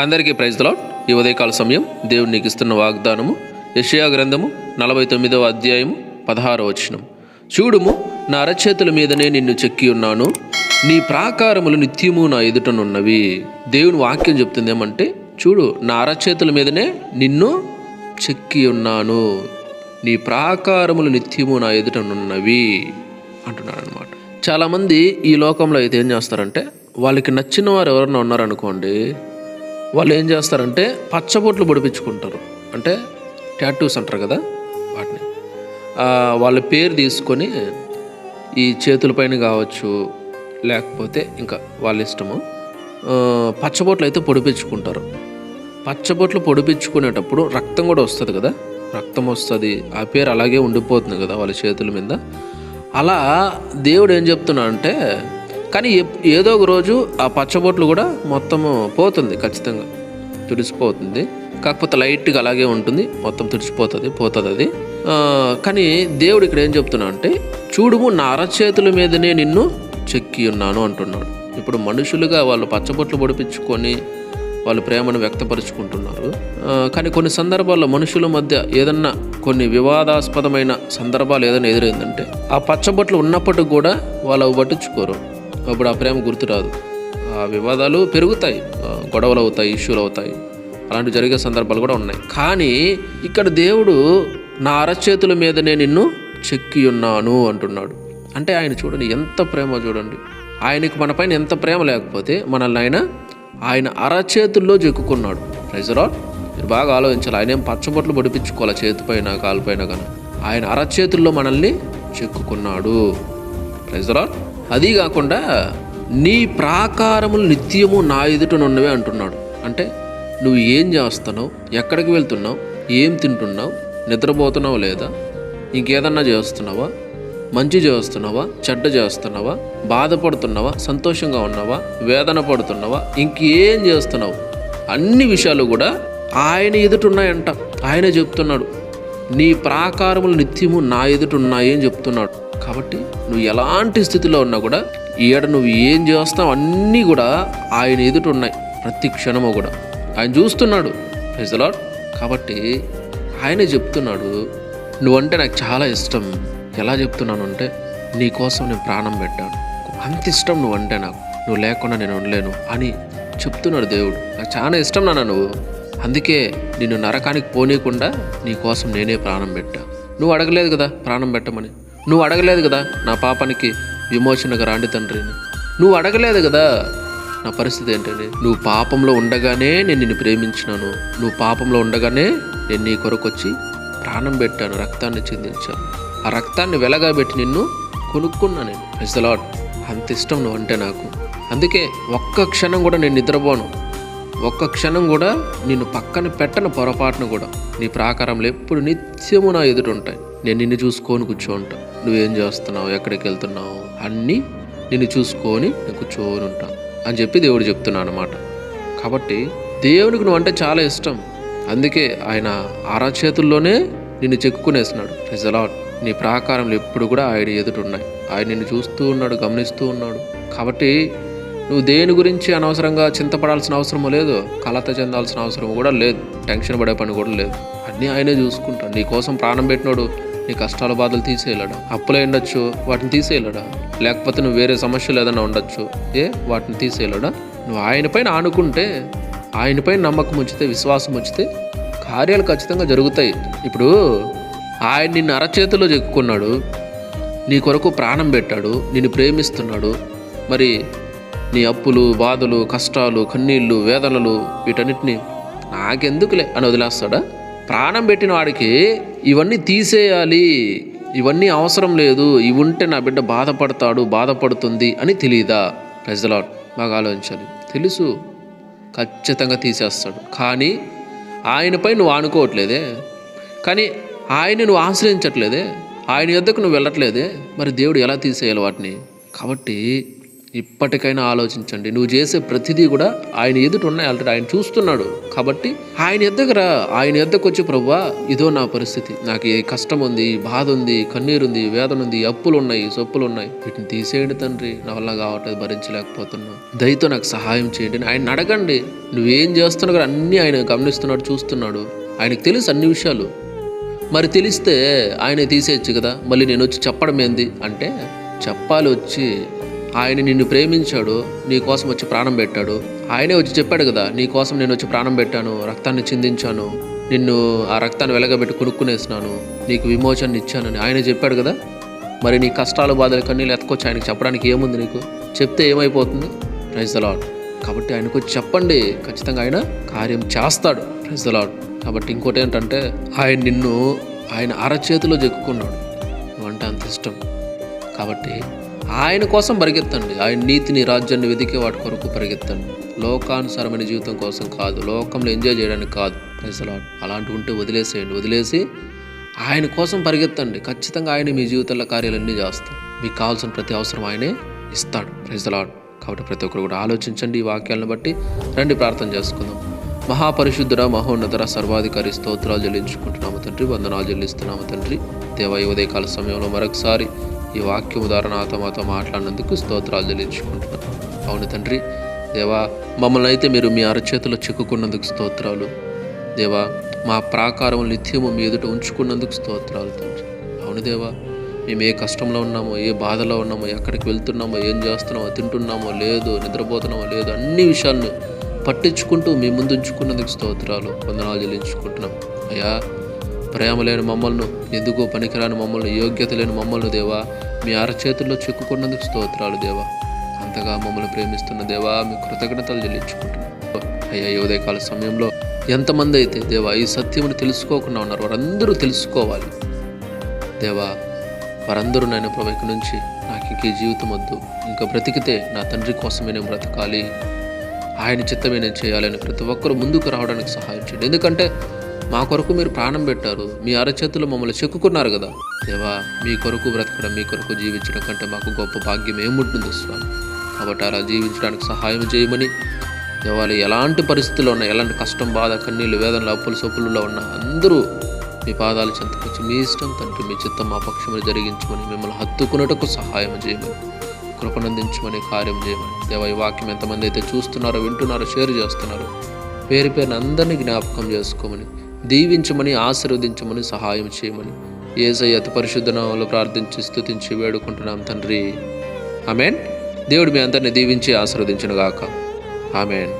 అందరికీ ప్రైజ్లో ఈ ఉదయకాల సమయం దేవుడు నీకు ఇస్తున్న వాగ్దానము యెషయా గ్రంథము నలభై తొమ్మిదవ అధ్యాయము పదహారవ వచనం. చూడుము నా అరచేతుల మీదనే నిన్ను చెక్కి ఉన్నాను నీ ప్రాకారములు నిత్యము నా ఎదుటనున్నవి. దేవుని వాక్యం చెప్తుంది ఏమంటే చూడు నా అరచేతుల మీదనే నిన్ను చెక్కి ఉన్నాను నీ ప్రాకారములు నిత్యము నా ఎదుటనున్నవి అంటున్నాడు అనమాట చాలామంది ఈ లోకంలో అయితే ఏం చేస్తారంటే వాళ్ళకి నచ్చిన వారు ఎవరైనా ఉన్నారనుకోండి వాళ్ళు ఏం చేస్తారంటే పచ్చబొట్లు పొడిపించుకుంటారు. అంటే టాటూస్ అంటారు కదా వాటిని. వాళ్ళ పేరు తీసుకొని ఈ చేతులపైన కావచ్చు లేకపోతే ఇంకా వాళ్ళ ఇష్టము పచ్చబొట్లు అయితే పొడిపించుకుంటారు. పచ్చబొట్లు పొడిపించుకునేటప్పుడు రక్తం కూడా వస్తుంది కదా. రక్తం వస్తుంది ఆ పేరు అలాగే ఉండిపోతుంది కదా వాళ్ళ చేతుల మీద. అలా దేవుడు ఏం చెప్తున్నా అంటే కానీ ఏదో ఒక రోజు ఆ పచ్చబొట్లు కూడా మొత్తము పోతుంది ఖచ్చితంగా. తుడిసిపోతుంది. కాకపోతే లైట్గా అలాగే ఉంటుంది. మొత్తం తుడిచిపోతుంది పోతుంది అది కానీ దేవుడు ఇక్కడ ఏం చెప్తున్నా అంటే చూడుము నా అరచేతుల మీదనే నిన్ను చెక్కి ఉన్నాను అంటున్నాడు. ఇప్పుడు మనుషులుగా వాళ్ళు పచ్చబొట్లు పొడిపించుకొని వాళ్ళు ప్రేమను వ్యక్తపరుచుకుంటున్నారు. కానీ కొన్ని సందర్భాల్లో మనుషుల మధ్య ఏదన్నా కొన్ని వివాదాస్పదమైన సందర్భాలు ఏదైనా ఎదురైందంటే ఆ పచ్చబొట్లు ఉన్నప్పటికి కూడా వాళ్ళు పట్టించుకోరు. అప్పుడు ఆ ప్రేమ గుర్తురాదు. ఆ వివాదాలు పెరుగుతాయి గొడవలు అవుతాయి ఇష్యూలు అవుతాయి అలాంటి జరిగే సందర్భాలు కూడా ఉన్నాయి. కానీ ఇక్కడ దేవుడు నా అరచేతుల మీదనే నిన్ను చెక్కి ఉన్నాను అంటున్నాడు. అంటే ఆయన చూడండి ఎంత ప్రేమ చూడండి. ఆయనకి మన పైన ఎంత ప్రేమ లేకపోతే మనల్ని ఆయన ఆయన అరచేతుల్లో చెక్కుకున్నాడు. ప్రైజరాడ్ మీరు బాగా ఆలోచించాలి. ఆయన ఏం పచ్చబొట్లు పొడిపించుకోవాలి చేతిపైన కాలుపైన కానీ ఆయన అరచేతుల్లో మనల్ని చెక్కుకున్నాడు. ప్రైజరాడ్ అది కాకుండా నీ ప్రాకారములు నిత్యము నా ఎదుటనున్నవే అంటున్నాడు. అంటే నువ్వు ఏం చేస్తున్నావు? ఎక్కడికి వెళ్తున్నావు? ఏం తింటున్నావు? నిద్రపోతున్నావు లేదా? ఇంకేదన్నా చేస్తున్నావా? మంచి చేస్తున్నావా? చెడ్డ చేస్తున్నావా? బాధపడుతున్నావా? సంతోషంగా ఉన్నావా? వేదన పడుతున్నావా? ఇంకేం చేస్తున్నావు? అన్ని విషయాలు కూడా ఆయన ఎదుటున్నాయంట ఆయనే చెప్తున్నాడు. నీ ప్రాకారములు నిత్యము నా ఎదుటున్నాయి అని చెప్తున్నాడు. కాబట్టి నువ్వు ఎలాంటి స్థితిలో ఉన్నా కూడా ఈడ నువ్వు ఏం చేస్తావు అన్నీ కూడా ఆయన ఎదుట ఉన్నాయి. ప్రతి క్షణము కూడా. ఆయన చూస్తున్నాడు. ప్రజలాడ్ కాబట్టి ఆయనే చెప్తున్నాడు నువ్వంటే నాకు చాలా ఇష్టం. ఎలా చెప్తున్నాను అంటే నీ కోసం నేను ప్రాణం పెట్టాను. అంత ఇష్టం నువ్వంటే నాకు. నువ్వు లేకుండా నేను ఉండలేను అని చెప్తున్నాడు దేవుడు. నాకు చాలా ఇష్టం నాన్న నువ్వు. అందుకే నిన్ను నరకానికి పోనీయకుండా నీ కోసం నేనే ప్రాణం పెట్టా. నువ్వు అడగలేదు కదా ప్రాణం పెట్టమని? నువ్వు అడగలేదు కదా నా పాపానికి విమోచనగా రాండి తండ్రిని నువ్వు అడగలేదు కదా నా పరిస్థితి ఏంటని నువ్వు పాపంలో ఉండగానే నేను నిన్ను ప్రేమించినాను. నువ్వు పాపంలో ఉండగానే నేను నీ కొరకు వచ్చి ప్రాణం పెట్టాను రక్తాన్ని చెందించాను. ఆ రక్తాన్ని వెలగా పెట్టి నిన్ను కొనుక్కున్నా నేను. లాడ్ అంత ఇష్టం నువ్వు అంటే నాకు. అందుకే ఒక్క క్షణం కూడా నేను నిద్రపోను. ఒక్క క్షణం కూడా నిన్ను పక్కన పెట్టను పొరపాటును కూడా. నీ ప్రాకారంలో ఎప్పుడు నిత్యము నా ఎదుట ఉంటాయి. నేను నిన్ను చూసుకొని కూర్చోంటా నువ్వేం చేస్తున్నావు? ఎక్కడికి వెళ్తున్నావు? అన్నీ నిన్ను చూసుకొని నేను కూర్చొని ఉంటాను అని చెప్పి దేవుడు చెప్తున్నాను అనమాట కాబట్టి దేవునికి నువ్వు అంటే చాలా ఇష్టం. అందుకే ఆయన అరచేతుల్లోనే నిన్ను చెక్కునేస్తున్నాడు రిజలాట్ నీ ప్రాకారంలో ఎప్పుడు కూడా ఆయన ఎదుట ఉన్నాయి. ఆయన నిన్ను చూస్తూ ఉన్నాడు గమనిస్తూ ఉన్నాడు. కాబట్టి నువ్వు దేని గురించి అనవసరంగా చింతపడాల్సిన అవసరము లేదు కలత చెందాల్సిన అవసరం కూడా లేదు. టెన్షన్ పడే పని కూడా లేదు. అన్నీ ఆయనే చూసుకుంటాడు. నీ కోసం ప్రాణం పెట్టినోడు నీ కష్టాల బాధలు తీసేయలేడా? అప్పులే ఉండొచ్చు వాటిని తీసేయలేడా? లేకపోతే నువ్వు వేరే సమస్యలు ఏదైనా ఉండొచ్చు. ఏ? వాటిని తీసేయలేడా? నువ్వు ఆయనపైన ఆనుకుంటే ఆయనపైన నమ్మకం ఉంచితే విశ్వాసం ఉంచితే కార్యాలు ఖచ్చితంగా జరుగుతాయి. ఇప్పుడు ఆయన నిన్ను అరచేతిలో చెక్కున్నాడు నీ కొరకు ప్రాణం పెట్టాడు నిన్ను ప్రేమిస్తున్నాడు. మరి నీ అప్పులు బాధలు కష్టాలు కన్నీళ్ళు వేదనలు వీటన్నిటిని నాకెందుకులే అని వదిలేస్తాడా? ప్రాణం పెట్టిన వాడికి ఇవన్నీ తీసేయాలి ఇవన్నీ అవసరం లేదు ఇవి ఉంటే నా బిడ్డ బాధపడతాడు బాధపడుతుంది అని తెలియదా ప్రజలాట్ బాగా ఆలోచించాలి. తెలుసు. ఖచ్చితంగా తీసేస్తాడు. కానీ ఆయనపై నువ్వు ఆనుకోవట్లేదే. కానీ ఆయన నువ్వు ఆశ్రయించట్లేదే. ఆయన యొద్దకు నువ్వు వెళ్ళట్లేదే. మరి దేవుడు ఎలా తీసేయాలి వాటిని? కాబట్టి ఇప్పటికైనా ఆలోచించండి. నువ్వు చేసే ప్రతిదీ కూడా ఆయన ఎదుట ఉన్నాయి ఆల్రెడీ. ఆయన చూస్తున్నాడు. కాబట్టి ఆయన ఎద్దగరా? ఆయన ఎద్దకు వచ్చి ప్రవ్వా ఇదో నా పరిస్థితి. నాకు ఏ కష్టం ఉంది బాధ ఉంది కన్నీరుంది వేదన ఉంది అప్పులు ఉన్నాయి సొప్పులు ఉన్నాయి వీటిని తీసేయండి తండ్రి. నా వల్ల కావట్లేదు భరించలేకపోతున్నా. దయతో నాకు సహాయం చేయండి. ఆయన అడగండి. నువ్వేం చేస్తున్నావు కూడా అన్నీ ఆయన గమనిస్తున్నాడు చూస్తున్నాడు. ఆయనకు తెలుసు అన్ని విషయాలు. మరి తెలిస్తే ఆయన తీసేయచ్చు కదా. మళ్ళీ నేను వచ్చి చెప్పడం ఏంది అంటే చెప్పాలి వచ్చి ఆయన నిన్ను ప్రేమించాడు నీ కోసం వచ్చి ప్రాణం పెట్టాడు. ఆయనే వచ్చి చెప్పాడు కదా నీ కోసం నేను వచ్చి ప్రాణం పెట్టాను రక్తాన్ని చిందించాను నిన్ను ఆ రక్తాన్ని వెలగబెట్టి కొనుక్కునేసినాను నీకు విమోచన ఇచ్చానని ఆయన చెప్పాడు కదా. మరి నీ కష్టాలు బాధలు కన్నీళ్ళు ఎత్తుకొచ్చి ఆయనకి చెప్పడానికి ఏముంది నీకు? చెప్తే ఏమైపోతుంది? ప్రైజ్ ద లాడ్ కాబట్టి ఆయనకు వచ్చి చెప్పండి ఖచ్చితంగా ఆయన కార్యం చేస్తాడు. ప్రైజ్ ద లాడ్ కాబట్టి ఇంకోటి ఏంటంటే ఆయన నిన్ను ఆయన అరచేతిలో చెక్కుకున్నాడు నువ్వంటే అంత ఇష్టం. కాబట్టి ఆయన కోసం పరిగెత్తండి. ఆయన నీతిని రాజ్యాన్ని వెతికే వాటి కొరకు పరిగెత్తండి. లోకానుసారమైన జీవితం కోసం కాదు లోకంలో ఎంజాయ్ చేయడానికి కాదు. పైసలు ద అలాంటి ఉంటే వదిలేసేయండి. వదిలేసి ఆయన కోసం పరిగెత్తండి. ఖచ్చితంగా ఆయన మీ జీవితంలో కార్యాలన్నీ చేస్తాం మీకు కావాల్సిన ప్రతి అవసరం ఆయనే ఇస్తాడు. ప్రైజ్ కాబట్టి ప్రతి ఒక్కరు కూడా ఆలోచించండి ఈ వాక్యాలను బట్టి. రండి ప్రార్థన చేసుకుందాం. మహాపరిశుద్ధుడ మహోన్నతర సర్వాధికారి స్తోత్రాలు చెల్లించుకుంటున్నాము తండ్రి. వందనాలు చెల్లిస్తున్నాము తండ్రి. దేవ ఉదయకాల సమయంలో మరొకసారి ఈ వాక్యము ద్వారా నాతో మాతో మాట్లాడినందుకు స్తోత్రాలు చెల్లించుకుంటున్నాను. అవును తండ్రి దేవా మమ్మల్ని అయితే మీరు మీ అరచేతిలో చిక్కుకున్నందుకు స్తోత్రాలు. దేవా మా ప్రాకారం నిత్యము మీ ఎదుట ఉంచుకున్నందుకు స్తోత్రాలు తండ్రి. అవును దేవా మేము ఏ కష్టంలో ఉన్నామో ఏ బాధలో ఉన్నామో ఎక్కడికి వెళ్తున్నామో ఏం చేస్తున్నామో తింటున్నామో లేదు నిద్రపోతున్నామో లేదు అన్ని విషయాలను పట్టించుకుంటూ మీ ముందు ఉంచుకున్నందుకు స్తోత్రాలు వందనాలు చెల్లించుకుంటున్నాం. అయ్యా ప్రేమ లేని మమ్మల్ని ఎందుకో పనికిరాని మమ్మల్ని యోగ్యత లేని మమ్మల్ని దేవా మీ అరచేతుల్లో చిక్కుకున్నందుకు స్తోత్రాలు దేవా. అంతగా మమ్మల్ని ప్రేమిస్తున్న దేవా మీ కృతజ్ఞతలు చెల్లించుకుంటున్నాం. అయ్యా ఈ ఉదయకాల సమయంలో ఎంతమంది అయితే దేవా ఈ సత్యమును తెలుసుకోకుండా ఉన్నారు వారందరూ తెలుసుకోవాలి. దేవా వారందరూ నేను ప్రభు నుంచి నాకు ఇంకే ఈ జీవితం వద్దు. ఇంకా బ్రతికితే నా తండ్రి కోసమే నేను బ్రతకాలి. ఆయన చిత్తమే నేను చేయాలని ప్రతి ఒక్కరు ముందుకు రావడానికి సహాయం చేయండి. ఎందుకంటే మా కొరకు మీరు ప్రాణం పెట్టారు. మీ అరచేతులు మమ్మల్ని చెక్కుకున్నారు కదా. దేవా మీ కొరకు బ్రతకడం మీ కొరకు జీవించడం కంటే మాకు గొప్ప భాగ్యం ఏముంటుంది స్వామి? కాబట్టి అలా జీవించడానికి సహాయం చేయమని. దేవాలి ఎలాంటి పరిస్థితుల్లో ఉన్నా ఎలాంటి కష్టం బాధ కన్నీళ్ళు వేదనలు అప్పులు సొప్పులలో ఉన్న అందరూ మీ పాదాలు చెంతకొచ్చి మీ ఇష్టం తండ్రి మీ చిత్తం మా పక్షములు జరిగించమని మిమ్మల్ని హత్తుకున్నటకు సహాయం చేయమని కృపనందించమని కార్యం చేయమని. దేవ ఈ వాక్యం ఎంతమంది అయితే చూస్తున్నారో వింటున్నారో షేర్ చేస్తున్నారో పేరు పేరున అందరినీ జ్ఞాపకం చేసుకోమని. దీవించమని ఆశీర్వదించమని సహాయం చేయమని. ఏసై అతి పరిశుద్ధ నామంలో ప్రార్థించి స్థుతించి వేడుకుంటున్నాం తండ్రి. ఆమెన్. దేవుడు మీ అందరిని దీవించి ఆశీర్వదించును గాక ఆమెన్.